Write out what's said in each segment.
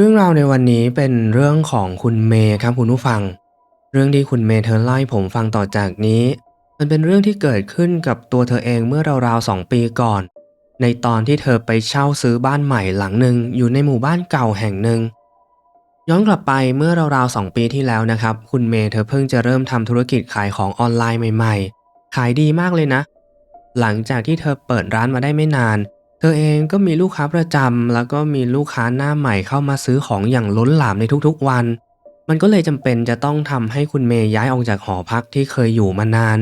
เรื่องราวในวันนี้เป็นเรื่องของคุณเมย์ครับคุณผู้ฟัง เรื่องที่คุณเมย์เธอเล่าให้ผมฟังต่อจากนี้ มันเป็นเรื่องที่เกิดขึ้นกับตัวเธอเองเมื่อราวๆสองปีก่อน ในตอนที่เธอไปเช่าซื้อบ้านใหม่หลังหนึ่งอยู่ในหมู่บ้านเก่าแห่งหนึ่งย้อนกลับไปเมื่อราวๆสองปีที่แล้วนะครับ คุณเมย์เธอเพิ่งจะเริ่มทำธุรกิจขายของออนไลน์ใหม่ ๆ ขายดีมากเลยนะ หลังจากที่เธอเปิดร้านมาได้ไม่นาน เธอเองก็มีลูกค้าประจำแล้วก็มีลูกค้าหน้าใหม่เข้ามาซื้อของอย่างล้นหลามในทุกๆวัน มันก็เลยจำเป็นจะต้องทำให้คุณเมย์ย้ายออกจากหอพักที่เคยอยู่มานาน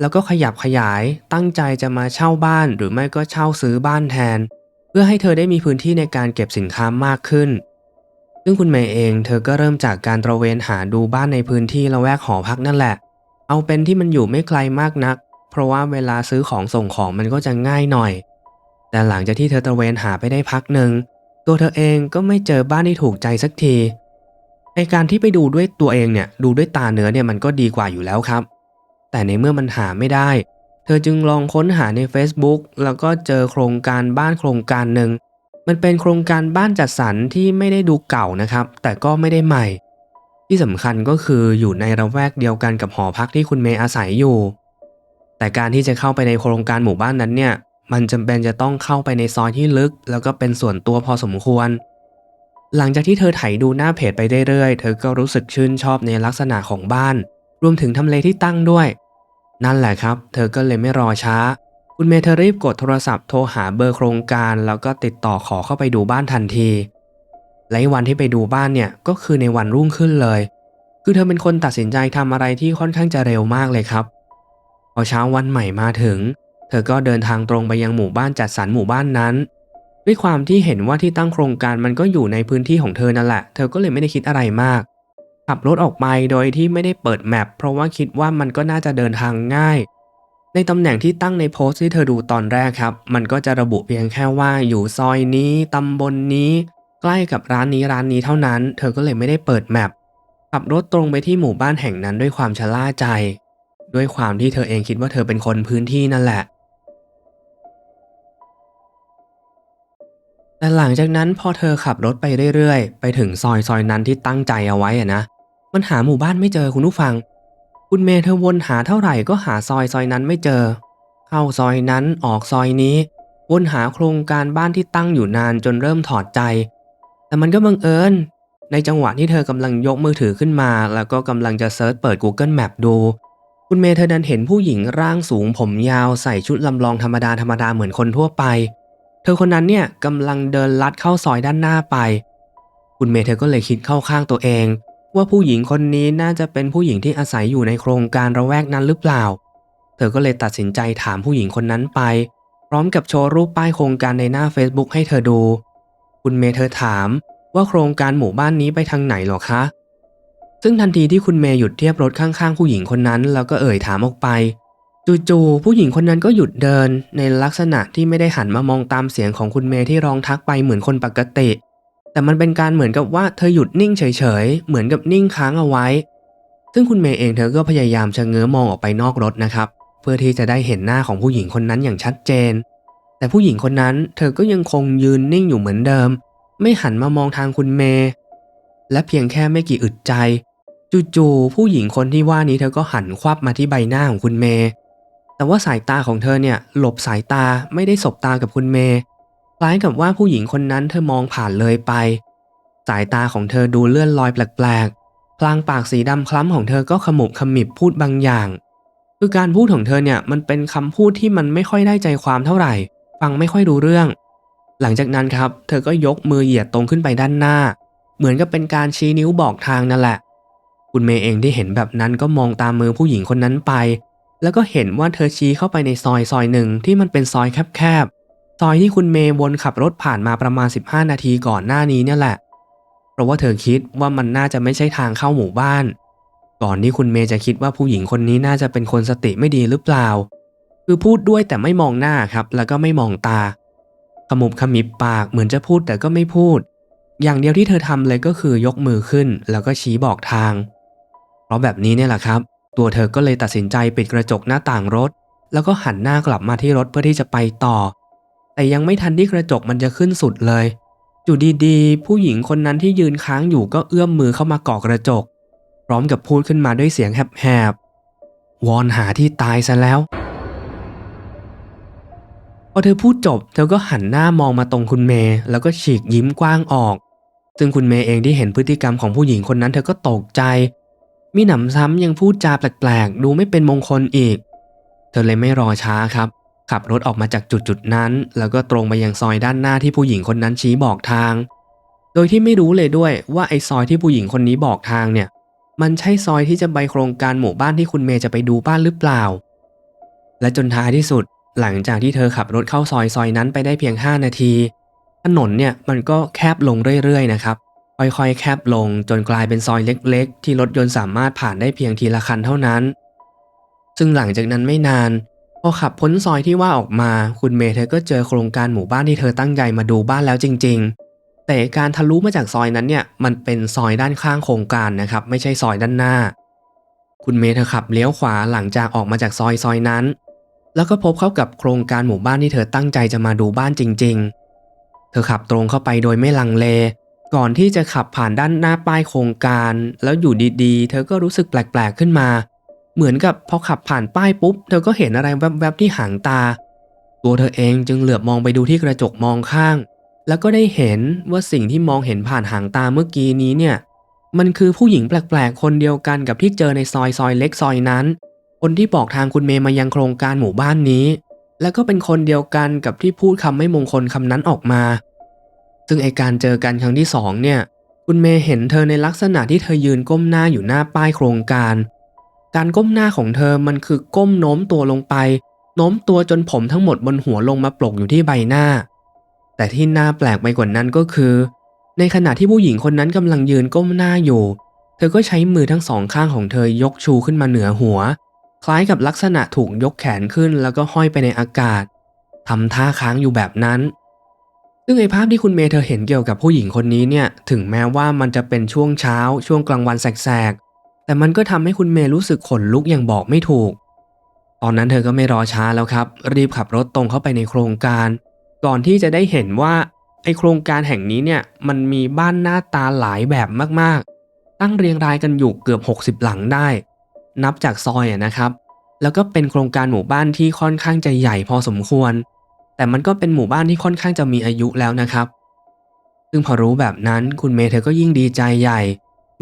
แล้วก็ขยับขยายตั้งใจจะมาเช่าบ้านหรือไม่ก็เช่าซื้อบ้านแทน เพื่อให้เธอได้มีพื้นที่ในการเก็บสินค้ามากขึ้น ซึ่งคุณเมย์เองเธอก็เริ่มจากการตระเวนหาดูบ้านในพื้นที่ละแวกหอพักนั่นแหละ เอาเป็นที่มันอยู่ไม่ไกลมากนัก เพราะว่าเวลาซื้อของส่งของมันก็จะง่ายหน่อย แต่หลังจากที่เธอตะเวนหาไปได้พักหนึ่งตัวเธอเองก็ไม่เจอบ้านที่ถูกใจสักทีในการที่ไปดูด้วยตัวเองเนี่ยดูด้วยตาเนื้อเนี่ยมันก็ดีกว่าอยู่แล้วครับ แต่ในเมื่อมันหาไม่ได้ เธอจึงลองค้นหาใน Facebook แล้วก็เจอโครงการบ้านโครงการหนึ่งมันเป็นโครงการบ้านจัดสรรที่ไม่ได้ดูเก่านะครับ แต่ก็ไม่ได้ใหม่ ที่สำคัญก็คืออยู่ในระแวกเดียวกันกับหอพักที่คุณเมย์อาศัยอยู่ แต่การที่จะเข้าไปในโครงการหมู่บ้านนั้นเนี่ย มันจำเป็นจะต้องเข้าไปในซอยที่ลึก แล้วก็เป็นส่วนตัวพอสมควร หลังจากที่เธอไถดูหน้าเพจไปเรื่อยๆ เธอก็รู้สึกชื่นชอบในลักษณะของบ้าน รวมถึงทำเลที่ตั้งด้วย นั่นแหละครับ เธอก็เลยไม่รอช้า คุณเมย์เธอรีบกดโทรศัพท์โทรหาเบอร์โครงการ แล้วก็ติดต่อขอเข้าไปดูบ้านทันทีและวันที่ไปดูบ้านเนี่ยก็คือในวันรุ่งขึ้นเลย คือเธอเป็นคนตัดสินใจทำอะไรที่ค่อนข้างจะเร็วมากเลยครับ พอเช้าวันใหม่มาถึง เธอก็เดินทางตรงไปยังหมู่บ้านจัดสรรหมู่บ้านนั้น ด้วยความที่เห็นว่าที่ตั้งโครงการมันก็อยู่ในพื้นที่ของเธอนั่นแหละ เธอก็เลยไม่ได้คิดอะไรมาก ขับรถออกไปโดยที่ไม่ได้เปิดแมปเพราะว่าคิดว่ามันก็น่าจะเดินทางง่าย ในตำแหน่งที่ตั้งในโพสต์ที่เธอดูตอนแรกครับ มันก็จะระบุเพียงแค่ว่าอยู่ซอยนี้ตำบลนนี้ ใกล้กับร้านนี้ร้านนี้เท่านั้น เธอก็เลยไม่ได้เปิดแมปขับรถตรงไปที่หมู่บ้านแห่งนั้นด้วยความชะล่าใจ ด้วยความที่เธอเองคิดว่าเธอเป็นคนพื้นที่นั่นแหละ แต่หลังจากนั้นพอเธอขับรถไปเรื่อยๆ ไปถึงซอยซอยนั้นที่ตั้งใจเอาไว้อะนะ มันหาหมู่บ้านไม่เจอคุณผู้ฟัง คุณเมย์เธอวนหาเท่าไหร่ก็หาซอยซอยนั้นไม่เจอ เข้าซอยนั้นออกซอยนี้ วนหาโครงการบ้านที่ตั้งอยู่นานจนเริ่มถอดใจ แต่มันก็บังเอิญ ในจังหวะที่เธอกำลังยกมือถือขึ้นมา แล้วก็กำลังจะเซิร์ชเปิด Google Map ดู คุณเมย์เธอดันเห็นผู้หญิงร่างสูงผมยาวใส่ชุดลำลองธรรมดาธรรมดาเหมือนคนทั่วไป เธอคนนั้นเนี่ยกำลังเดินลัดเข้าซอยด้านหน้าไป คุณเมย์เธอก็เลยคิดเข้าข้างตัวเอง ว่าผู้หญิงคนนี้น่าจะเป็นผู้หญิงที่อาศัยอยู่ในโครงการระแวกนั้นหรือเปล่า เธอก็เลยตัดสินใจถามผู้หญิงคนนั้นไป พร้อมกับโชว์รูปป้ายโครงการในหน้า Facebook ให้เธอดู คุณเมย์เธอถามว่าโครงการหมู่บ้านนี้ไปทางไหนหรอคะ ซึ่งทันทีที่คุณเมย์หยุดเทียบรถข้างๆผู้หญิงคนนั้น แล้วก็เอ่ยถามออกไป จู่ๆผู้หญิงคนนั้นก็หยุดเดินในลักษณะที่ไม่ได้หันมามองตามเสียงของคุณเมย์ที่ร้องทักไปเหมือนคนปกติ แต่มันเป็นการเหมือนกับว่าเธอหยุดนิ่งเฉยๆ เหมือนกับนิ่งค้างเอาไว้ ซึ่งคุณเมย์เองเธอก็พยายามชะเง้อมองออกไปนอกรถนะครับ เพื่อที่จะได้เห็นหน้าของผู้หญิงคนนั้นอย่างชัดเจน แต่ผู้หญิงคนนั้นเธอก็ยังคงยืนนิ่งอยู่เหมือนเดิม ไม่หันมามองทางคุณเมย์และเพียงแค่ไม่กี่อึดใจ จู่ๆผู้หญิงคนที่ว่านี้เธอก็หันควับมาที่ใบหน้าของคุณเมย์ แต่ว่าสายตาของเธอเนี่ยหลบสายตาไม่ได้สบตากับคุณเมย์คล้ายกับว่าผู้หญิงคนนั้นเธอมองผ่านเลยไป สายตาของเธอดูเลื่อนลอยแปลกๆ พลางปากสีดำคล้ำของเธอก็ขมุบขมิบพูดบางอย่าง คือการพูดของเธอเนี่ยมันเป็นคำพูดที่มันไม่ค่อยได้ใจความเท่าไหร่ ฟังไม่ค่อยรู้เรื่อง หลังจากนั้นครับเธอก็ยกมือเหยียดตรงขึ้นไปด้านหน้า เหมือนกับเป็นการชี้นิ้วบอกทางนั่นแหละ คุณเมย์เองที่เห็นแบบนั้นก็มองตามมือผู้หญิงคนนั้นไป แล้วก็เห็นว่าเธอชี้เข้าไปในซอยซอยหนึ่งที่มันเป็นซอยแคบๆ ซอยที่คุณเมย์วนขับรถผ่านมาประมาณ 15 นาทีก่อนหน้านี้เนี่ยแหละ เพราะว่าเธอคิดว่ามันน่าจะไม่ใช่ทางเข้าหมู่บ้าน ก่อนที่คุณเมย์จะคิดว่าผู้หญิงคนนี้น่าจะเป็นคนสติไม่ดีหรือเปล่า คือพูดด้วยแต่ไม่มองหน้าครับ แล้วก็ไม่มองตา ขมุบขมิบปากเหมือนจะพูดแต่ก็ไม่พูด อย่างเดียวที่เธอทำเลยก็คือยกมือขึ้น แล้วก็ชี้บอกทาง เพราะแบบนี้เนี่ยแหละครับ ตัวเธอก็เลยตัดสินใจปิดกระจกหน้าต่างรถ แล้วก็หันหน้ากลับมาที่รถเพื่อที่จะไปต่อ แต่ยังไม่ทันที่กระจกมันจะขึ้นสุดเลยอยู่ดีๆ ผู้หญิงคนนั้นที่ยืนค้างอยู่ก็เอื้อมมือเข้ามาก่อกระจก พร้อมกับพูดขึ้นมาด้วยเสียงแหบๆวอนหาที่ตายซะแล้วพอเธอพูดจบ เธอก็หันหน้ามองมาตรงคุณเมย์แล้วก็ฉีกยิ้มกว้างออก ซึ่งคุณเมย์เองที่เห็นพฤติกรรมของผู้หญิงคนนั้น เธอก็ตกใจ มีหนำซ้ำยังพูดจาแปลกๆ ดูไม่เป็นมงคลอีก เธอเลยไม่รอช้าครับ ขับรถออกมาจากจุดจุดๆนั้น แล้วก็ตรงไปยังซอยด้านหน้าที่ผู้หญิงคนนั้นชี้บอกทาง โดยที่ไม่รู้เลยด้วยว่าไอ้ซอยที่ผู้หญิงคนนี้บอกทางเนี่ย มันใช่ซอยที่จะไปโครงการหมู่บ้านที่คุณเมย์จะไปดูบ้านหรือเปล่า และจนท้ายที่สุด หลังจากที่เธอขับรถเข้าซอยซอยนั้นไปได้เพียง 5 นาที ถนนเนี่ยมันก็แคบลงเรื่อยๆนะครับ ค่อยๆ แคบลงจนกลายเป็นซอยเล็กๆ ที่รถยนต์สามารถผ่านได้เพียงทีละคันเท่านั้น ซึ่งหลังจากนั้นไม่นานพอขับพ้นซอยที่ว่าออกมา คุณเมย์เธอก็เจอโครงการหมู่บ้านที่เธอตั้งใจมาดูบ้านแล้วจริง ๆ แต่การทะลุมาจากซอยนั้นเนี่ยมันเป็นซอยด้านข้างโครงการนะครับ ไม่ใช่ซอยด้านหน้า คุณเมย์เธอขับเลี้ยวขวาหลังจากออกมาจากซอยซอยนั้น แล้วก็พบเข้ากับโครงการหมู่บ้านที่เธอตั้งใจจะมาดูบ้านจริง ๆ เธอขับตรงเข้าไปโดยไม่ลังเล ก่อนที่จะขับผ่านด้านหน้าป้ายโครงการ แล้วอยู่ดีๆ เธอก็รู้สึกแปลกๆขึ้นมา เหมือนกับพอขับผ่านป้ายปุ๊บ เธอก็เห็นอะไรแวบๆที่หางตา ตัวเธอเองจึงเหลือบมองไปดูที่กระจกมองข้าง แล้วก็ได้เห็นว่าสิ่งที่มองเห็นผ่านหางตาเมื่อกี้นี้เนี่ย มันคือผู้หญิงแปลกๆ คนเดียวกันกับที่เจอในซอยซอยเล็กซอยนั้น คนที่บอกทางคุณเมย์มายังโครงการหมู่บ้านนี้ แล้วก็เป็นคนเดียวกันกับที่พูดคำไม่มงคลคำนั้นออกมา ซึ่งไอการเจอกันครั้งที่สองเนี่ย คุณเมย์เห็นเธอในลักษณะที่เธอยืนก้มหน้าอยู่หน้าป้ายโครงการ การก้มหน้าของเธอมันคือก้มโน้มตัวลงไป โน้มตัวจนผมทั้งหมดบนหัวลงมาปลกอยู่ที่ใบหน้า แต่ที่น่าแปลกไปกว่านั้นก็คือ ในขณะที่ผู้หญิงคนนั้นกำลังยืนก้มหน้าอยู่ เธอก็ใช้มือทั้งสองข้างของเธอยกชูขึ้นมาเหนือหัว คล้ายกับลักษณะถูกยกแขนขึ้นแล้วก็ห้อยไปในอากาศทำท่าค้างอยู่แบบนั้น ซึ่งไอภาพที่คุณเมย์เธอเห็นเกี่ยวกับผู้หญิงคนนี้เนี่ยถึงแม้ว่ามันจะเป็นช่วงเช้า ช่วงกลางวันแสกๆ แต่มันก็ทำให้คุณเมย์รู้สึกขนลุกอย่างบอกไม่ถูก ตอนนั้นเธอก็ไม่รอช้าแล้วครับ รีบขับรถตรงเข้าไปในโครงการ ก่อนที่จะได้เห็นว่าไอโครงการแห่งนี้เนี่ยมันมีบ้านหน้าตาหลายแบบมากๆ ตั้งเรียงรายกันอยู่เกือบ 60 หลังได้ นับจากซอยอะนะครับ แล้วก็เป็นโครงการหมู่บ้านที่ค่อนข้างจะใหญ่พอสมควร แต่มันก็เป็นหมู่บ้านที่ค่อนข้างจะมีอายุแล้วนะครับ ซึ่งพอรู้แบบนั้นคุณเมย์เธอก็ยิ่งดีใจใหญ่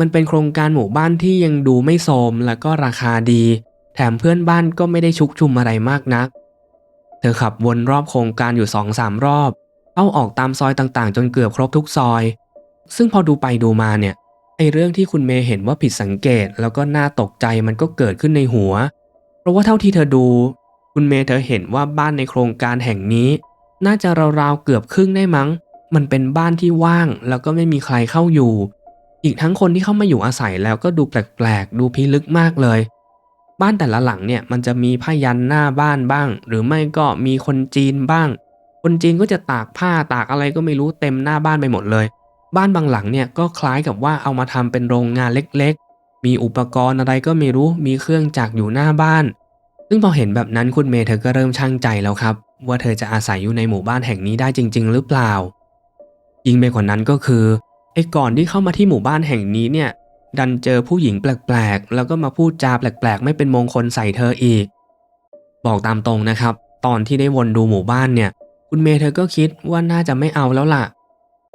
มันเป็นโครงการหมู่บ้านที่ยังดูไม่โทรมแล้วก็ราคาดี แถมเพื่อนบ้านก็ไม่ได้ชุกชุมอะไรมากนัก เธอขับวนรอบโครงการอยู่สองสามรอบเข้าออกตามซอยต่างๆ จนเกือบครบทุกซอย ซึ่งพอดูไปดูมาเนี่ยไอเรื่องที่คุณเมย์เห็นว่าผิดสังเกตแล้วก็น่าตกใจมันก็เกิดขึ้นในหัว เพราะว่าเท่าที่เธอดู คุณเมย์เธอเห็นว่าบ้านในโครงการแห่งนี้ น่าจะราวๆเกือบครึ่งได้มั้ง มันเป็นบ้านที่ว่าง แล้วก็ไม่มีใครเข้าอยู่ อีกทั้งคนที่เข้ามาอยู่อาศัยแล้วก็ดูแปลกๆ ดูพิลึกมากเลย บ้านแต่ละหลังเนี่ยมันจะมีผ้ายันหน้าบ้านบ้าง หรือไม่ก็มีคนจีนบ้าง คนจีนก็จะตากผ้าตากอะไรก็ไม่รู้เต็มหน้าบ้านไปหมดเลย บ้านบางหลังเนี่ยก็คล้ายกับว่าเอามาทำเป็นโรงงานเล็กๆ มีอุปกรณ์อะไรก็ไม่รู้ มีเครื่องจักรอยู่หน้าบ้าน ซึ่งพอเห็นแบบนั้นคุณเมย์เธอก็เริ่มช่างใจแล้วครับ ว่าเธอจะอาศัยอยู่ในหมู่บ้านแห่งนี้ได้จริง ๆ หรือเปล่า ยิ่งไปกว่านั้นก็คือไอ้ก่อนที่เข้ามาที่หมู่บ้านแห่งนี้เนี่ย ดันเจอผู้หญิงแปลกๆ แล้วก็มาพูดจาแปลกๆ ไม่เป็นมงคลใส่เธออีก บอกตามตรงนะครับ ตอนที่ได้วนดูหมู่บ้านเนี่ย คุณเมย์เธอก็คิดว่าน่าจะไม่เอาแล้วล่ะ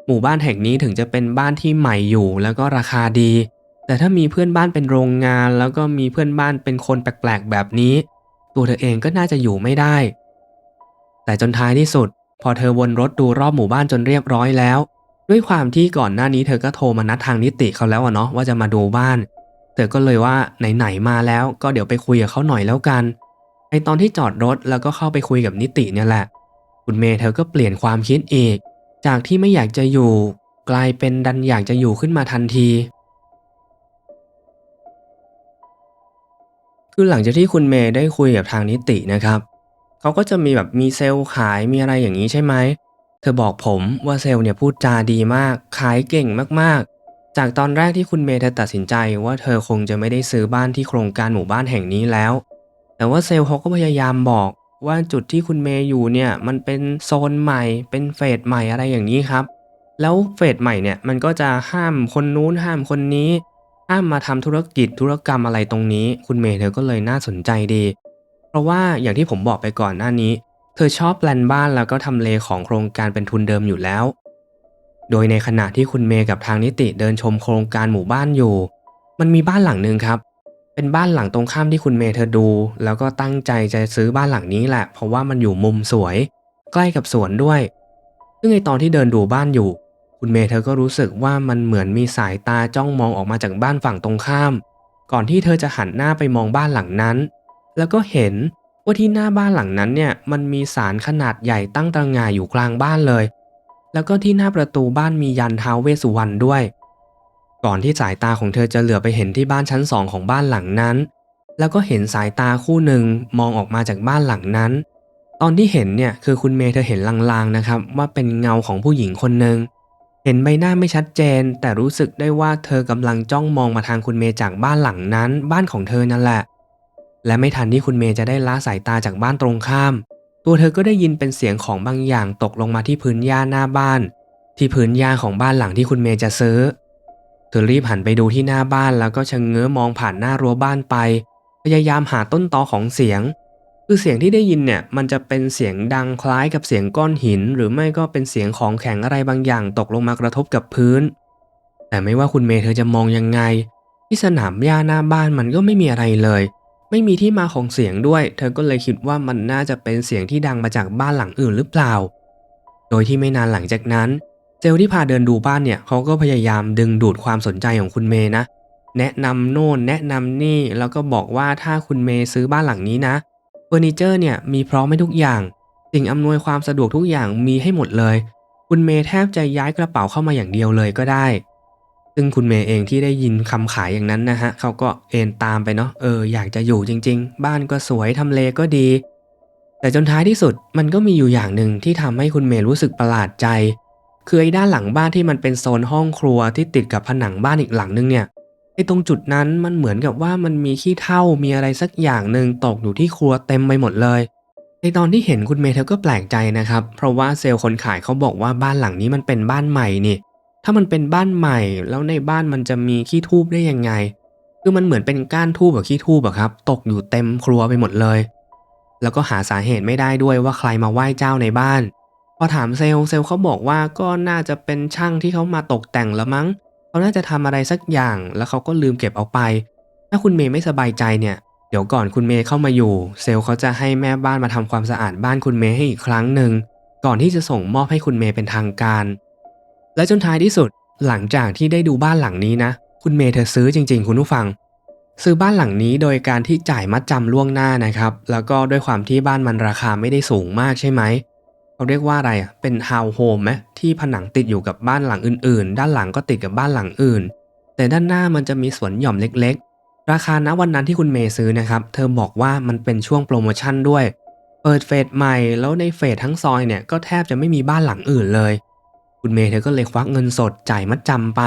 หมู่บ้านแห่งนี้ถึงจะเป็นบ้านที่ใหม่อยู่แล้วก็ราคาดี แต่ถ้ามีเพื่อนบ้านเป็นโรงงาน แล้วก็มีเพื่อนบ้านเป็นคนแปลกๆ แบบนี้ ตัวเธอเองก็น่าจะอยู่ไม่ได้ แต่จนท้ายที่สุด พอเธอวนรถดูรอบหมู่บ้านจนเรียบร้อยแล้ว ด้วยความที่ก่อนหน้านี้เธอก็โทรมานัดทางนิติเขาแล้วอะเนาะว่าจะมาดูบ้าน เธอก็เลยว่าไหนๆมาแล้ว ก็เดี๋ยวไปคุยกับเขาหน่อยแล้วกันไอตอนที่จอดรถแล้วก็เข้าไปคุยกับนิติเนี่ยแหละ คุณเมย์เธอก็เปลี่ยนความคิดอีก จากที่ไม่อยากจะอยู่ กลายเป็นดันอยากจะอยู่ขึ้นมาทันที คือหลังจากที่คุณเมย์ได้คุยกับทางนิตินะครับเขาก็จะมีแบบมีเซลล์ขายมีอะไรอย่างนี้ใช่ไหมเธอบอกผมว่าเซลล์เนี่ยพูดจาดีมาก ขายเก่งมากๆ จากตอนแรกที่คุณเมย์เธอตัดสินใจว่าเธอคงจะไม่ได้ซื้อบ้านที่โครงการหมู่บ้านแห่งนี้แล้ว แต่ว่าเซลล์เขาก็พยายามบอกว่าจุดที่คุณเมย์อยู่เนี่ยมันเป็นโซนใหม่ เป็นเฟสใหม่อะไรอย่างนี้ครับ แล้วเฟสใหม่เนี่ยมันก็จะห้ามคนนู้นห้ามคนนี้ ห้ามมาทำธุรกิจธุรกรรมอะไรตรงนี้ คุณเมย์เธอก็เลยน่าสนใจดี เพราะว่าอย่างที่ผมบอกไปก่อนหน้านี้ เธอชอบแปลนบ้านแล้วก็ทำเลของโครงการเป็นทุนเดิมอยู่แล้ว โดยในขณะที่คุณเมย์กับทางนิติเดินชมโครงการหมู่บ้านอยู่ มันมีบ้านหลังหนึ่งครับ เป็นบ้านหลังตรงข้ามที่คุณเมย์เธอดู แล้วก็ตั้งใจจะซื้อบ้านหลังนี้แหละ เพราะว่ามันอยู่มุมสวย ใกล้กับสวนด้วย ซึ่งในตอนที่เดินดูบ้านอยู่ คุณเมย์เธอก็รู้สึกว่ามันเหมือนมีสายตาจ้องมองออกมาจากบ้านฝั่งตรงข้าม ก่อนที่เธอจะหันหน้าไปมองบ้านหลังนั้น แล้วก็เห็นว่าที่หน้าบ้านหลังนั้นเนี่ยมันมีสารขนาดใหญ่ตั้งตระหง่ายอยู่กลางบ้านเลย แล้วก็ที่หน้าประตูบ้านมียันท้าวเวสุวรรณด้วย ก่อนที่สายตาของเธอจะเหลือไปเห็นที่บ้านชั้นสองของบ้านหลังนั้น แล้วก็เห็นสายตาคู่หนึ่งมองออกมาจากบ้านหลังนั้น ตอนที่เห็นเนี่ยคือคุณเมย์เธอเห็นลางๆนะครับว่าเป็นเงาของผู้หญิงคนหนึ่ง เห็นใบหน้าไม่ชัดเจน แต่รู้สึกได้ว่าเธอกำลังจ้องมองมาทางคุณเมย์จากบ้านหลังนั้น บ้านของเธอนั่นแหละ และไม่ทันที่คุณเมย์จะได้ละสายตาจากบ้านตรงข้าม ตัวเธอก็ได้ยินเป็นเสียงของบางอย่างตกลงมาที่พื้นหญ้าหน้าบ้าน ที่พื้นหญ้าของบ้านหลังที่คุณเมย์จะซื้อ เธอรีบหันไปดูที่หน้าบ้านแล้วก็ชะเง้อมองผ่านหน้ารั้วบ้านไป พยายามหาต้นตอของเสียง คือเสียงที่ได้ยินเนี่ยมันจะเป็นเสียงดังคล้ายกับเสียงก้อนหิน หรือไม่ก็เป็นเสียงของแข็งอะไรบางอย่างตกลงมากระทบกับพื้น แต่ไม่ว่าคุณเมย์เธอจะมองยังไง ที่สนามหญ้าหน้าบ้านมันก็ไม่มีอะไรเลย ไม่มีที่มาของเสียงด้วย เธอก็เลยคิดว่ามันน่าจะเป็นเสียงที่ดังมาจากบ้านหลังอื่นหรือเปล่า โดยที่ไม่นานหลังจากนั้น เซลล์ที่พาเดินดูบ้านเนี่ยเขาก็พยายามดึงดูดความสนใจของคุณเมย์นะ แนะนำโน่นแนะนำนี่แล้วก็บอกว่าถ้าคุณเมย์ซื้อบ้านหลังนี้นะ อร์นิเจอร์เนี่ยมีพร้อมให้ทุกอย่าง สิ่งอำนวยความสะดวกทุกอย่างมีให้หมดเลย คุณเมย์แทบจะย้ายกระเป๋าเข้ามาอย่างเดียวเลยก็ได้ ซึ่งคุณเมย์เองที่ได้ยินคำขายอย่างนั้นนะฮะเขาก็เอนตามไปเนาะเอออยากจะอยู่จริง ๆ บ้านก็สวยทำเลก็ดี แต่จนท้ายที่สุดมันก็มีอยู่อย่างหนึ่งที่ทำให้คุณเมย์รู้สึกประหลาดใจ คือไอ้ด้านหลังบ้านที่มันเป็นโซนห้องครัวที่ติดกับผนังบ้านอีกหลังนึงเนี่ย ไอ้ตรงจุดนั้นมันเหมือนกับว่ามันมีขี้เถ้ามีอะไรสักอย่างหนึ่งตกอยู่ที่ครัวเต็มไปหมดเลยในตอนที่เห็นคุณเมย์เธอก็แปลกใจนะครับ เพราะว่าเซลล์คนขายเขาบอกว่าบ้านหลังนี้มันเป็นบ้านใหม่นี่ ถ้ามันเป็นบ้านใหม่ แล้วในบ้านมันจะมีขี้ทูบได้ยังไง คือมันเหมือนเป็นก้านทูบกับขี้ทูบอะครับ ตกอยู่เต็มครัวไปหมดเลย แล้วก็หาสาเหตุไม่ได้ด้วยว่าใครมาไหว้เจ้าในบ้าน พอถามเซลล์เซลล์เขาบอกว่าก็น่าจะเป็นช่างที่เขามาตกแต่งล้วมั้ง เขาน่าจะทำอะไรสักอย่างแล้วเขาก็ลืมเก็บเอาไป ถ้าคุณเมย์ไม่สบายใจเนี่ย เดี๋ยวก่อนคุณเมย์เข้ามาอยู่ เซลล์เขาจะให้แม่บ้านมาทำความสะอาดบ้านคุณเมย์ให้อีกครั้งหนึ่งก่อนที่จะส่งมอบให้คุณเมย์เป็นทางการ และจนท้ายที่สุดหลังจากที่ได้ดูบ้านหลังนี้นะ คุณเมย์เธอซื้อจริง ๆ คุณผู้ฟัง ซื้อบ้านหลังนี้โดยการที่จ่ายมัดจำล่วงหน้านะครับ แล้วก็ด้วยความที่บ้านมันราคาไม่ได้สูงมากใช่ไหม เขาเรียกว่าอะไรอะเป็นฮาวโฮมไหมที่ผนังติดอยู่กับบ้านหลังอื่น ๆ ด้านหลังก็ติดกับบ้านหลังอื่น แต่ด้านหน้ามันจะมีสวนหย่อมเล็ก ๆ ราคาณวันนั้นที่คุณเมย์ซื้อนะครับ เธอบอกว่ามันเป็นช่วงโปรโมชั่นด้วย เปิดเฟสใหม่แล้วในเฟสทั้งซอยเนี่ยก็แทบจะไม่มีบ้านหลังอื่นเลย คุณเมย์เธอก็เลยควักเงินสดจ่ายมัดจำไป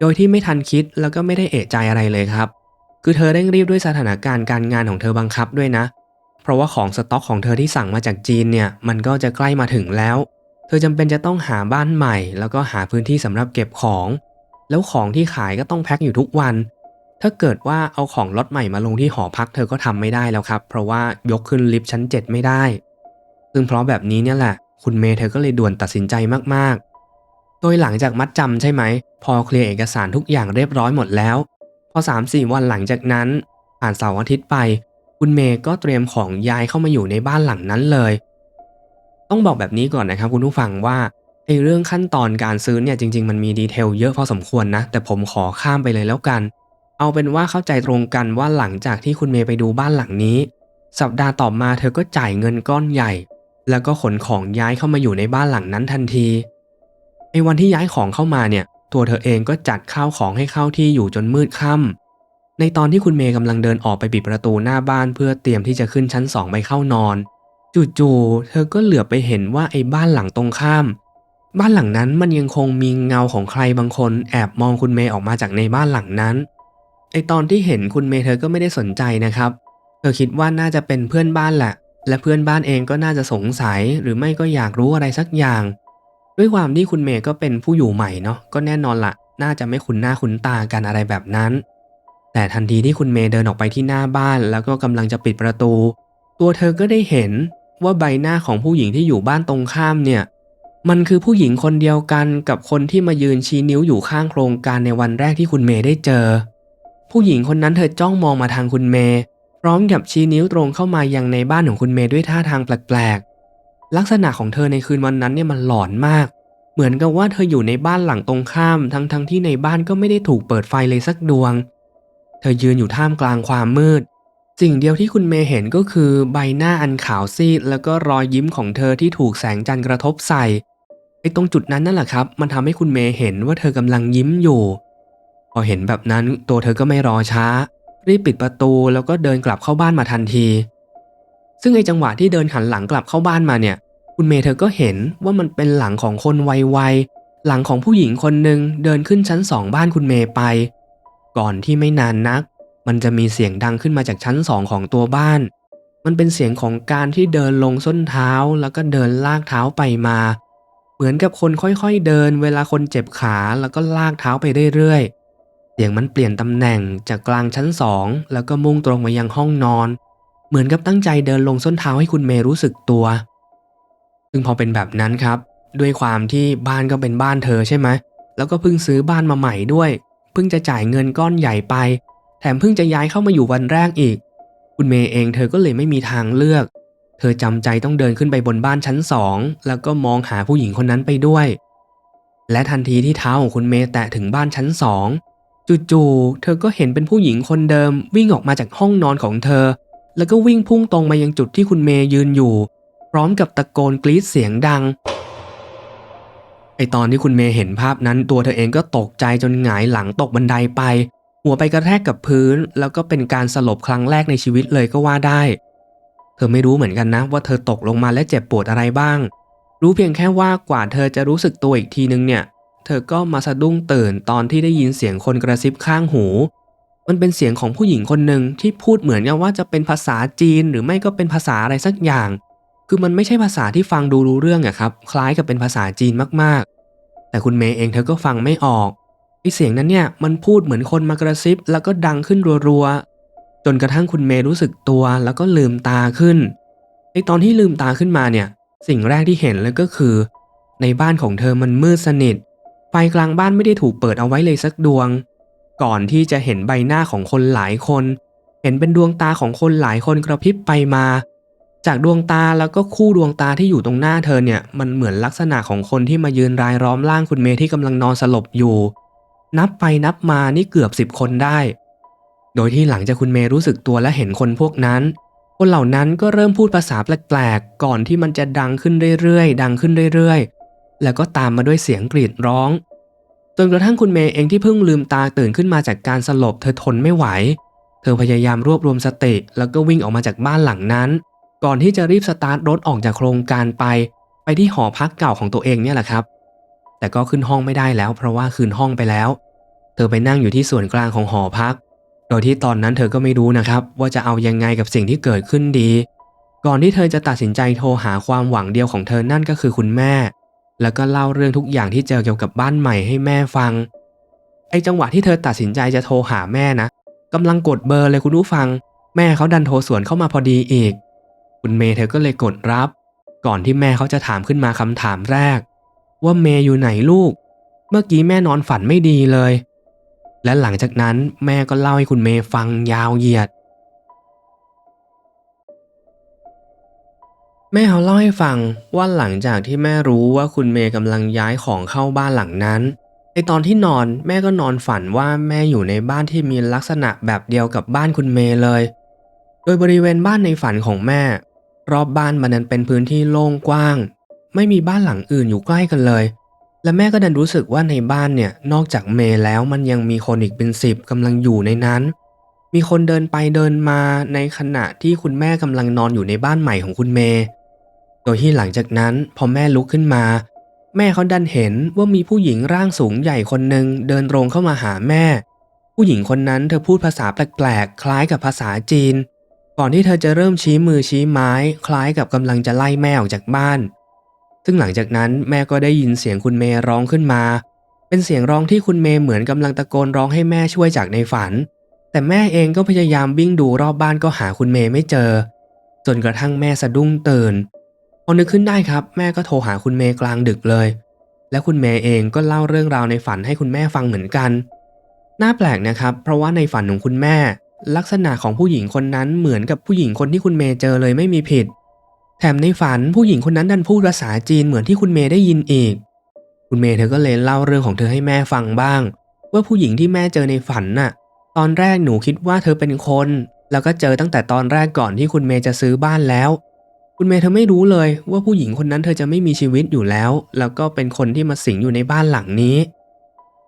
โดยที่ไม่ทันคิดแล้วก็ไม่ได้เอะใจอะไรเลยครับ คือเธอเร่งรีบด้วยสถานการณ์การงานของเธอบังคับด้วยนะเราะว่าของสต็อกของเธอที่สั่งมาจากจีนเนี่ยมันก็จะใกล้มาถึงแล้ว เธอจำเป็นจะต้องหาบ้านใหม่ แล้วก็หาพื้นที่สำหรับเก็บของ แล้วของที่ขายก็ต้องแพ็คอยู่ทุกวัน ถ้าเกิดว่าเอาของล็อตใหม่มาลงที่หอพักเธอก็ทำไม่ได้แล้วครับ เพราะว่ายกขึ้นลิฟต์ชั้น 7 ไม่ได้ ซึ่งเพราะแบบนี้เนี่ยแหละ คุณเมย์เธอก็เลยด่วนตัดสินใจมากๆ โดยหลังจากมัดจำใช่ไหม พอเคลียร์เอกสารทุกอย่างเรียบร้อยหมดแล้ว พอ3-4วันหลังจากนั้นผ่านเสาร์อาทิตย์ไป คุณเมย์ก็เตรียมของย้ายเข้ามาอยู่ในบ้านหลังนั้นเลย ต้องบอกแบบนี้ก่อนนะครับคุณผู้ฟังว่าไอ้เรื่องขั้นตอนการซื้อเนี่ยจริง ๆ มันมีดีเทลเยอะพอสมควรนะ แต่ผมขอข้ามไปเลยแล้วกัน เอาเป็นว่าเข้าใจตรงกันว่าหลังจากที่คุณเมย์ไปดูบ้านหลังนี้ สัปดาห์ต่อมาเธอก็จ่ายเงินก้อนใหญ่ แล้วก็ขนของย้ายเข้ามาอยู่ในบ้านหลังนั้นทันทีไอ้วันที่ย้ายของเข้ามาเนี่ย ตัวเธอเองก็จัดข้าวของให้เข้าที่อยู่จนมืดค่ำ ในตอนที่คุณเมย์กำลังเดินออกไปปิดประตูหน้าบ้านเพื่อเตรียมที่จะขึ้นชั้นสองไปเข้านอน จู่ๆเธอก็เหลือบไปเห็นว่าไอ้บ้านหลังตรงข้าม บ้านหลังนั้นมันยังคงมีเงาของใครบางคนแอบมองคุณเมย์ออกมาจากในบ้านหลังนั้น ไอตอนที่เห็นคุณเมย์เธอก็ไม่ได้สนใจนะครับ เธอคิดว่าน่าจะเป็นเพื่อนบ้านแหละ และเพื่อนบ้านเองก็น่าจะสงสัยหรือไม่ก็อยากรู้อะไรสักอย่าง ด้วยความที่คุณเมย์ก็เป็นผู้อยู่ใหม่เนาะก็แน่นอนละน่าจะไม่คุ้นหน้าคุ้นตากันอะไรแบบนั้น แต่ทันทีที่คุณเมย์เดินออกไปที่หน้าบ้านแล้วก็กำลังจะปิดประตู ตัวเธอก็ได้เห็นว่าใบหน้าของผู้หญิงที่อยู่บ้านตรงข้ามเนี่ย มันคือผู้หญิงคนเดียวกันกับคนที่มายืนชี้นิ้วอยู่ข้างโครงการในวันแรกที่คุณเมย์ได้เจอ ผู้หญิงคนนั้นเธอจ้องมองมาทางคุณเมย์พร้อมกับชี้นิ้วตรงเข้ามายังในบ้านของคุณเมย์ด้วยท่าทางแปลกๆ ลักษณะของเธอในคืนวันนั้นเนี่ยมันหลอนมาก เหมือนกับว่าเธออยู่ในบ้านหลังตรงข้าม ทั้งๆที่ในบ้านก็ไม่ได้ถูกเปิดไฟเลยสักดวง เธอยืนอยู่ท่ามกลางความมืด สิ่งเดียวที่คุณเมย์เห็นก็คือใบหน้าอันขาวซีด แล้วก็รอยยิ้มของเธอที่ถูกแสงจันทร์กระทบใส่ไอ้ตรงจุดนั้นนั่นแหละครับ มันทำให้คุณเมย์เห็นว่าเธอกำลังยิ้มอยู่ พอเห็นแบบนั้นตัวเธอก็ไม่รอช้า รีบปิดประตูแล้วก็เดินกลับเข้าบ้านมาทันที ซึ่งไอ้จังหวะที่เดินหันหลังกลับเข้าบ้านมาเนี่ย คุณเมย์เธอก็เห็นว่ามันเป็นหลังของคนวัยๆหลังของผู้หญิงคนหนึ่งเดินขึ้นชั้นสองบ้านคุณเมย์ไป ก่อนที่ไม่นานนัก มันจะมีเสียงดังขึ้นมาจากชั้นสองของตัวบ้าน มันเป็นเสียงของการที่เดินลงส้นเท้าแล้วก็เดินลากเท้าไปมา เหมือนกับคนค่อยๆเดิน เวลาคนเจ็บขาแล้วก็ลากเท้าไปเรื่อยๆ เสียงมันเปลี่ยนตำแหน่งจากกลางชั้นสองแล้วก็มุ่งตรงมายังห้องนอน เหมือนกับตั้งใจเดินลงส้นเท้าให้คุณเมย์รู้สึกตัว ซึ่งพอเป็นแบบนั้นครับ ด้วยความที่บ้านก็เป็นบ้านเธอใช่ไหมแล้วก็เพิ่งซื้อบ้านมาใหม่ด้วย พิ่งจะจ่ายเงินก้อนใหญ่ไป แถมเพิ่งจะย้ายเข้ามาอยู่วันแรกอีก คุณเมย์เองเธอก็เลยไม่มีทางเลือก เธอจำใจต้องเดินขึ้นไปบนบ้านชั้นสองแล้วก็มองหาผู้หญิงคนนั้นไปด้วย และทันทีที่เท้าของคุณเมย์แตะถึงบ้านชั้นสองจู่ๆเธอก็เห็นเป็นผู้หญิงคนเดิม วิ่งออกมาจากห้องนอนของเธอ แล้วก็วิ่งพุ่งตรงมายังจุดที่คุณเมย์ยืนอยู่ พร้อมกับตะโกนกรีดเสียงดัง ไอตอนที่คุณเมย์เห็นภาพนั้นตัวเธอเองก็ตกใจจนหงายหลังตกบันไดไป หัวไปกระแทกกับพื้น แล้วก็เป็นการสลบครั้งแรกในชีวิตเลยก็ว่าได้ เธอไม่รู้เหมือนกันนะ ว่าเธอตกลงมาและเจ็บปวดอะไรบ้าง รู้เพียงแค่ว่ากว่าเธอจะรู้สึกตัวอีกทีนึงเนี่ย เธอก็มาสะดุ้งตื่นตอนที่ได้ยินเสียงคนกระซิบข้างหู มันเป็นเสียงของผู้หญิงคนหนึ่งที่พูดเหมือนกับว่าจะเป็นภาษาจีนหรือไม่ก็เป็นภาษาอะไรสักอย่าง คือมันไม่ใช่ภาษาที่ฟังดูรู้เรื่องอะครับ คล้ายกับเป็นภาษาจีนมากๆ แต่คุณเมย์เองเธอก็ฟังไม่ออกไอเสียงนั้นเนี่ยมันพูดเหมือนคนมากระซิบ แล้วก็ดังขึ้นรัวๆ จนกระทั่งคุณเมย์รู้สึกตัวแล้วก็ลืมตาขึ้นไอตอนที่ลืมตาขึ้นมาเนี่ย สิ่งแรกที่เห็นเลยก็คือ ในบ้านของเธอมันมืดสนิท ไฟกลางบ้านไม่ได้ถูกเปิดเอาไว้เลยสักดวง ก่อนที่จะเห็นใบหน้าของคนหลายคน เห็นเป็นดวงตาของคนหลายคนกระพริบไปมา จากดวงตาแล้วก็คู่ดวงตาที่อยู่ตรงหน้าเธอเนี่ยมันเหมือนลักษณะของคนที่มายืนรายล้อมร่างคุณเมย์ที่กำลังนอนสลบอยู่ นับไปนับมานี่เกือบสิบคนได้ โดยที่หลังจากคุณเมย์รู้สึกตัวและเห็นคนพวกนั้น คนเหล่านั้นก็เริ่มพูดภาษาแปลกๆก่อนที่มันจะดังขึ้นเรื่อยๆ ดังขึ้นเรื่อยๆ แล้วก็ตามมาด้วยเสียงกรีดร้องจนกระทั่งคุณเมย์เองที่เพิ่งลืมตาตื่นขึ้นมาจากการสลบ เธอทนไม่ไหว เธอพยายามรวบรวมสติแล้วก็วิ่งออกมาจากบ้านหลังนั้น ก่อนที่จะรีบสตาร์ทรถออกจากโครงการไป ไปที่หอพักเก่าของตัวเองเนี่ยแหละครับ แต่ก็ขึ้นห้องไม่ได้แล้วเพราะว่าคืนห้องไปแล้ว เธอไปนั่งอยู่ที่ส่วนกลางของหอพัก โดยที่ตอนนั้นเธอก็ไม่รู้นะครับ ว่าจะเอายังไงกับสิ่งที่เกิดขึ้นดี ก่อนที่เธอจะตัดสินใจโทรหาความหวังเดียวของเธอนั่นก็คือคุณแม่ แล้วก็เล่าเรื่องทุกอย่างที่เจอเกี่ยวกับบ้านใหม่ให้แม่ฟัง ไอ้จังหวะที่เธอตัดสินใจจะโทรหาแม่นะกำลังกดเบอร์เลยคุณผู้ฟัง แม่เขาดันโทรสวนเข้ามาพอดีอีก คุณเมย์เธอก็เลยกดรับ ก่อนที่แม่เขาจะถามขึ้นมาคำถามแรก ว่าเมย์อยู่ไหนลูก เมื่อกี้แม่นอนฝันไม่ดีเลย และหลังจากนั้นแม่ก็เล่าให้คุณเมย์ฟังยาวเหยียด แม่เขาเล่าให้ฟังว่าหลังจากที่แม่รู้ว่าคุณเมย์กำลังย้ายของเข้าบ้านหลังนั้นในตอนที่นอนแม่ก็นอนฝันว่าแม่อยู่ในบ้านที่มีลักษณะแบบเดียวกับบ้านคุณเมย์เลย โดยบริเวณบ้านในฝันของแม่ รอบบ้านมันนั้นเป็นพื้นที่โล่งกว้าง ไม่มีบ้านหลังอื่นอยู่ใกล้กันเลย และแม่ก็ดันรู้สึกว่าในบ้านเนี่ยนอกจากเมย์แล้วมันยังมีคนอีกเป็นสิบกำลังอยู่ในนั้น มีคนเดินไปเดินมาในขณะที่คุณแม่กำลังนอนอยู่ในบ้านใหม่ของคุณเมย์โดยที่หลังจากนั้นพอแม่ลุกขึ้นมา แม่เขาดันเห็นว่ามีผู้หญิงร่างสูงใหญ่คนหนึ่งเดินตรงเข้ามาหาแม่ ผู้หญิงคนนั้นเธอพูดภาษาแปลกๆคล้ายกับภาษาจีน ก่อนที่เธอจะเริ่มชี้มือชี้ไม้ คล้ายกับกำลังจะไล่แม่ออกจากบ้าน ซึ่งหลังจากนั้นแม่ก็ได้ยินเสียงคุณเมย์ร้องขึ้นมา เป็นเสียงร้องที่คุณเมย์เหมือนกำลังตะโกนร้องให้แม่ช่วยจากในฝัน แต่แม่เองก็พยายามวิ่งดูรอบบ้านก็หาคุณเมย์ไม่เจอ จนกระทั่งแม่สะดุ้งตื่นพอนึกขึ้นได้ครับ แม่ก็โทรหาคุณเมย์กลางดึกเลย และคุณเมย์เองก็เล่าเรื่องราวในฝันให้คุณแม่ฟังเหมือนกัน น่าแปลกนะครับ เพราะว่าในฝันของคุณแม่ ลักษณะของผู้หญิงคนนั้นเหมือนกับผู้หญิงคนที่คุณเมย์เจอเลยไม่มีผิด แถมในฝันผู้หญิงคนนั้นดันพูดภาษาจีนเหมือนที่คุณเมย์ได้ยินอีก คุณเมย์เธอก็เลยเล่าเรื่องของเธอให้แม่ฟังบ้าง ว่าผู้หญิงที่แม่เจอในฝันน่ะ ตอนแรกหนูคิดว่าเธอเป็นคน แล้วก็เจอตั้งแต่ตอนแรกก่อนที่คุณเมย์จะซื้อบ้านแล้ว คุณเมย์เธอไม่รู้เลยว่าผู้หญิงคนนั้นเธอจะไม่มีชีวิตอยู่แล้ว แล้วก็เป็นคนที่มาสิงอยู่ในบ้านหลังนี้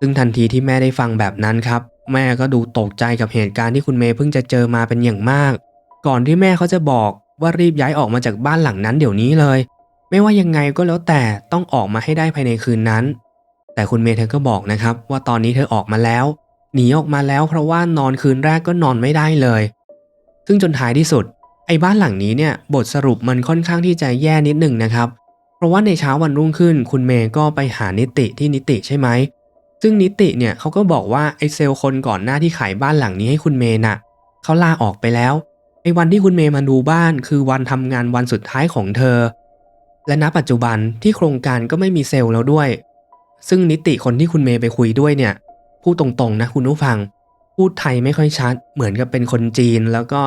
ซึ่งทันทีที่แม่ได้ฟังแบบนั้นครับ แม่ก็ดูตกใจกับเหตุการณ์ที่คุณเมย์เพิ่งจะเจอมาเป็นอย่างมาก ก่อนที่แม่เขาจะบอกว่ารีบย้ายออกมาจากบ้านหลังนั้นเดี๋ยวนี้เลย ไม่ว่ายังไงก็แล้วแต่ต้องออกมาให้ได้ภายในคืนนั้น แต่คุณเมย์เธอก็บอกนะครับ ว่าตอนนี้เธอออกมาแล้ว หนีออกมาแล้วเพราะว่านอนคืนแรกก็นอนไม่ได้เลย ซึ่งจนท้ายที่สุด ไอ้บ้านหลังนี้เนี่ยบทสรุปมันค่อนข้างที่จะแย่นิดหนึ่งนะครับ เพราะว่าในเช้าวันรุ่งขึ้น คุณเมย์ก็ไปหานิติที่นิติใช่ไหม ซึ่งนิติเนี่ยเขาก็บอกว่าไอ้เซลล์คนก่อนหน้าที่ขายบ้านหลังนี้ให้คุณเมย์น่ะเขาลาออกไปแล้วไอ้วันที่คุณเมย์มาดูบ้านคือวันทำงานวันสุดท้ายของเธอ และณปัจจุบันที่โครงการก็ไม่มีเซลล์แล้วด้วย ซึ่งนิติคนที่คุณเมย์ไปคุยด้วยเนี่ยพูดตรงๆนะคุณผู้ฟัง พูดไทยไม่ค่อยชัด เหมือนกับเป็นคนจีน แล้วก็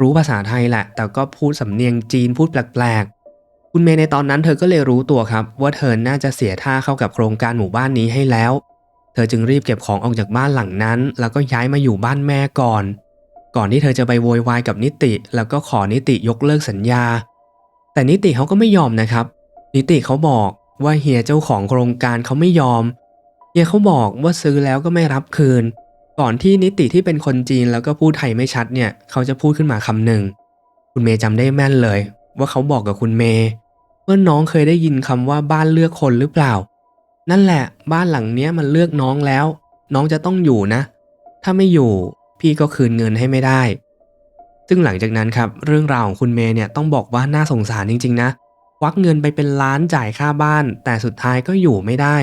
รู้ภาษาไทยแหละ แต่ก็พูดสำเนียงจีนพูดแปลกๆ คุณเมย์ในตอนนั้นเธอก็เลยรู้ตัวครับ ว่าเธอน่าจะเสียท่าเข้ากับโครงการหมู่บ้านนี้ให้แล้ว เธอจึงรีบเก็บของออกจากบ้านหลังนั้น แล้วก็ย้ายมาอยู่บ้านแม่ก่อน ก่อนที่เธอจะไปโวยวายกับนิติ แล้วก็ขอนิติยกเลิกสัญญา แต่นิติเขาก็ไม่ยอมนะครับ นิติเขาบอกว่าเฮียเจ้าของโครงการเขาไม่ยอมเฮียเขาบอกว่าซื้อแล้วก็ไม่รับคืน ก่อนที่นิติที่เป็นคนจีนแล้วก็พูดไทยไม่ชัดเนี่ย เขาจะพูดขึ้นมาคำหนึ่งคุณเมย์จำได้แม่นเลย ว่าเขาบอกกับคุณเมย์ว่าน้องเคยได้ยินคำว่าบ้านเลือกคนหรือเปล่า นั่นแหละ บ้านหลังเนี้ยมันเลือกน้องแล้ว น้องจะต้องอยู่นะ ถ้าไม่อยู่พี่ก็คืนเงินให้ไม่ได้ ซึ่งหลังจากนั้นครับ เรื่องราวของคุณเมย์เนี่ยต้องบอกว่าน่าสงสารจริง ๆ นะควักเงินไปเป็นล้านจ่ายค่าบ้าน แต่สุดท้ายก็อยู่ไม่ได้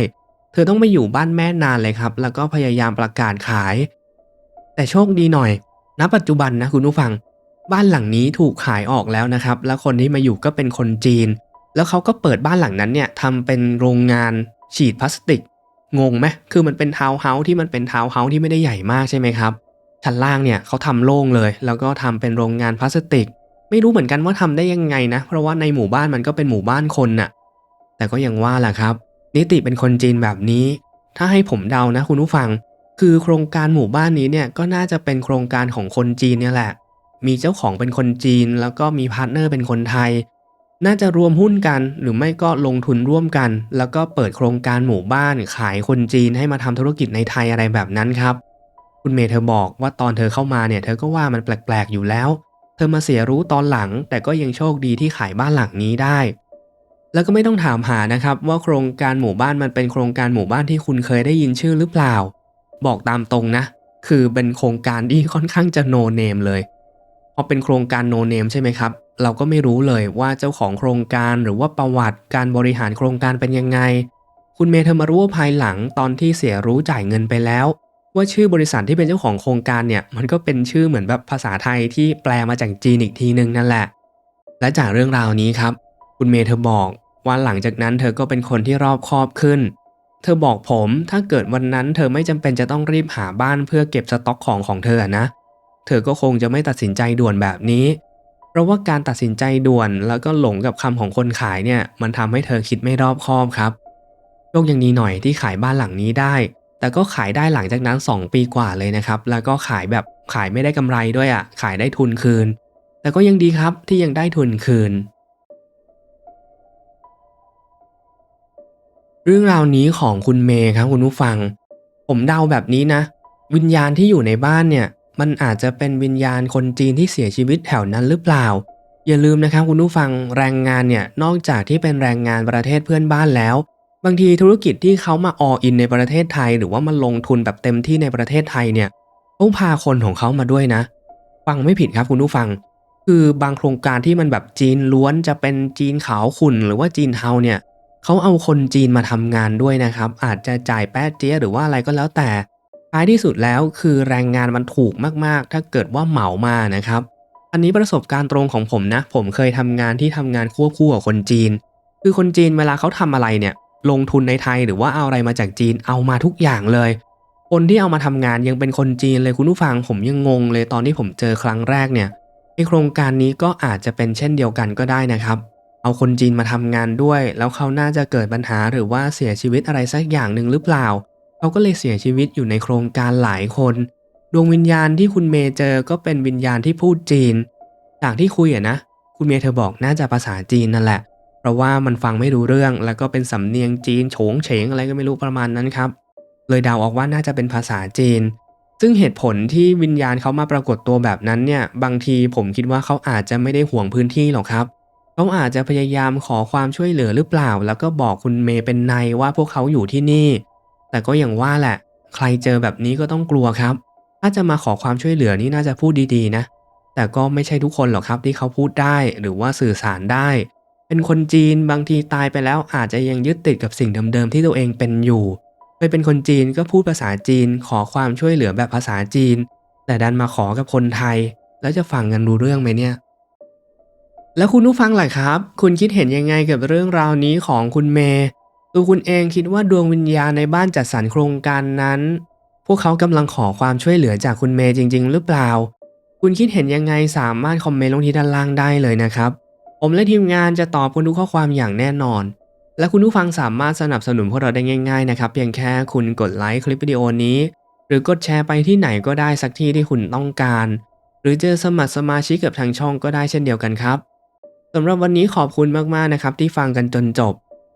เธอต้องไปอยู่บ้านแม่นานเลยครับ แล้วก็พยายามประกาศขาย แต่โชคดีหน่อย ณ ปัจจุบันนะคุณผู้ฟัง บ้านหลังนี้ถูกขายออกแล้วนะครับ แล้วคนที่มาอยู่ก็เป็นคนจีน แล้วเขาก็เปิดบ้านหลังนั้นเนี่ยทำเป็นโรงงาน ฉีดพลาสติก งงไหมคือมันเป็นทาวน์เฮาส์ที่มันเป็นทาวน์เฮาส์ที่ไม่ได้ใหญ่มากใช่ไหมครับ ชั้นล่างเนี่ยเขาทำโล่งเลย แล้วก็ทำเป็นโรงงานพลาสติก ไม่รู้เหมือนกันว่าทำได้ยังไงนะ เพราะว่าในหมู่บ้านมันก็เป็นหมู่บ้านคนน่ะ แต่ก็ยังว่าแหละครับ นิติเป็นคนจีนแบบนี้ ถ้าให้ผมเดานะ คุณผู้ฟัง คือโครงการหมู่บ้านนี้เนี่ยก็น่าจะเป็นโครงการของคนจีนเนี่ยแหละ มีเจ้าของเป็นคนจีน แล้วก็มีพาร์ทเนอร์เป็นคนไทย น่าจะรวมหุ้นกัน หรือไม่ก็ลงทุนร่วมกัน แล้วก็เปิดโครงการหมู่บ้านขายคนจีนให้มาทำธุรกิจในไทยอะไรแบบนั้นครับ คุณเมย์เธอบอกว่าตอนเธอเข้ามาเนี่ยเธอก็ว่ามันแปลกๆอยู่แล้ว เธอมาเสียรู้ตอนหลัง แต่ก็ยังโชคดีที่ขายบ้านหลังนี้ได้ แล้วก็ไม่ต้องถามหานะครับ ว่าโครงการหมู่บ้านมันเป็นโครงการหมู่บ้านที่คุณเคยได้ยินชื่อหรือเปล่า บอกตามตรงนะ คือเป็นโครงการที่ค่อนข้างจะโนเนมเลยพอเป็นโครงการโนเนมใช่ไหมครับ เราก็ไม่รู้เลยว่าเจ้าของโครงการหรือว่าประวัติการบริหารโครงการเป็นยังไง คุณเมย์เธอมารู้ว่าภายหลังตอนที่เสียรู้จ่ายเงินไปแล้ว ว่าชื่อบริษัทที่เป็นเจ้าของโครงการเนี่ยมันก็เป็นชื่อเหมือนแบบภาษาไทยที่แปลมาจากจีนอีกทีนึงนั่นแหละ และจากเรื่องราวนี้ครับ คุณเมย์เธอบอกว่าหลังจากนั้นเธอก็เป็นคนที่รอบคอบขึ้น เธอบอกผมถ้าเกิดวันนั้นเธอไม่จำเป็นจะต้องรีบหาบ้านเพื่อเก็บสต็อกของของเธอนะ เธอก็คงจะไม่ตัดสินใจด่วนแบบนี้ เพราะว่าการตัดสินใจด่วนแล้วก็หลงกับคำของคนขายเนี่ย มันทำให้เธอคิดไม่รอบคอบครับโชคยังดีหน่อยที่ขายบ้านหลังนี้ได้ แต่ก็ขายได้หลังจากนั้น 2 ปีกว่าเลยนะครับ แล้วก็ขายแบบขายไม่ได้กำไรด้วยอะ่ะ ขายได้ทุนคืน แต่ก็ยังดีครับที่ยังได้ทุนคืน เรื่องราวนี้ของคุณเมย์ครับคุณผู้ฟัง ผมเดาแบบนี้นะ วิญญาณที่อยู่ในบ้านเนี่ย มันอาจจะเป็นวิญญาณคนจีนที่เสียชีวิตแถวนั้นหรือเปล่า อย่าลืมนะครับคุณผู้ฟังแรงงานเนี่ยนอกจากที่เป็นแรงงานประเทศเพื่อนบ้านแล้ว บางทีธุรกิจที่เขามาออินในประเทศไทย หรือว่ามาลงทุนแบบเต็มที่ในประเทศไทยเนี่ยต้องพาคนของเขามาด้วยนะ ฟังไม่ผิดครับคุณผู้ฟัง คือบางโครงการที่มันแบบจีนล้วนจะเป็นจีนขาวขุ่นหรือว่าจีนเทาเนี่ยเขาเอาคนจีนมาทำงานด้วยนะครับ อาจจะจ่ายแป๊ะเจี๊ยหรือว่าอะไรก็แล้วแต่ ท้ายที่สุดแล้วคือแรงงานมันถูกมากๆ ถ้าเกิดว่าเหมามานะครับ อันนี้ประสบการณ์ตรงของผมนะ ผมเคยทำงานที่ทำงานควบคู่กับคนจีน คือคนจีนเวลาเขาทำอะไรเนี่ย ลงทุนในไทยหรือว่าเอาอะไรมาจากจีนเอามาทุกอย่างเลย คนที่เอามาทำงานยังเป็นคนจีนเลยคุณผู้ฟังผมยังงงเลยตอนที่ผมเจอครั้งแรกเนี่ยไอโครงการนี้ก็อาจจะเป็นเช่นเดียวกันก็ได้นะครับ เอาคนจีนมาทำงานด้วย แล้วเขาน่าจะเกิดปัญหาหรือว่าเสียชีวิตอะไรสักอย่างหนึ่งหรือเปล่า เขาก็เลยเสียชีวิตอยู่ในโครงการหลายคน ดวงวิญญาณที่คุณเมย์เจอก็เป็นวิญญาณที่พูดจีน จากที่คุยอะนะ คุณเมย์เธอบอกน่าจะภาษาจีนนั่นแหละ เพราะว่ามันฟังไม่รู้เรื่องแล้วก็เป็นสำเนียงจีนโฉงเฉงอะไรก็ไม่รู้ประมาณนั้นครับ เลยเดาออกว่าน่าจะเป็นภาษาจีน ซึ่งเหตุผลที่วิญญาณเขามาปรากฏตัวแบบนั้นเนี่ย บางทีผมคิดว่าเขาอาจจะไม่ได้ห่วงพื้นที่หรอกครับเขาอาจจะพยายามขอความช่วยเหลือหรือเปล่า แล้วก็บอกคุณเมย์เป็นในว่าพวกเขาอยู่ที่นี่ แต่ก็อย่างว่าแหละ ใครเจอแบบนี้ก็ต้องกลัวครับ ถ้าจะมาขอความช่วยเหลือนี่น่าจะพูดดีๆนะ แต่ก็ไม่ใช่ทุกคนหรอกครับที่เขาพูดได้หรือว่าสื่อสารได้ เป็นคนจีนบางทีตายไปแล้วอาจจะยังยึดติดกับสิ่งเดิมๆที่ตัวเองเป็นอยู่เคยเป็นคนจีนก็พูดภาษาจีน ขอความช่วยเหลือแบบภาษาจีน แต่ดันมาขอกับคนไทย แล้วจะฟังกันรู้เรื่องไหมเนี่ยแล้วคุณผู้ฟังล่ะครับ คุณคิดเห็นยังไงกับเรื่องราวนี้ของคุณเมย์ ตัวคุณเองคิดว่าดวงวิญญาณในบ้านจัดสรรโครงการนั้น พวกเขากำลังขอความช่วยเหลือจากคุณเมย์จริง ๆ หรือเปล่า คุณคิดเห็นยังไงสามารถคอมเมนต์ลงที่ด้านล่างได้เลยนะครับ ผมและทีมงานจะตอบคุณทุกข้อความอย่างแน่นอน และคุณผู้ฟังสามารถสนับสนุนพวกเราได้ง่ายๆนะครับเพียงแค่คุณกดไลค์คลิปวิดีโอนี้ หรือกดแชร์ไปที่ไหนก็ได้สักที่ที่คุณต้องการ หรือจะสมัครสมาชิกกับทางช่องก็ได้เช่นเดียวกันครับสำหรับวันนี้ขอบคุณมากๆนะครับที่ฟังกันจนจบ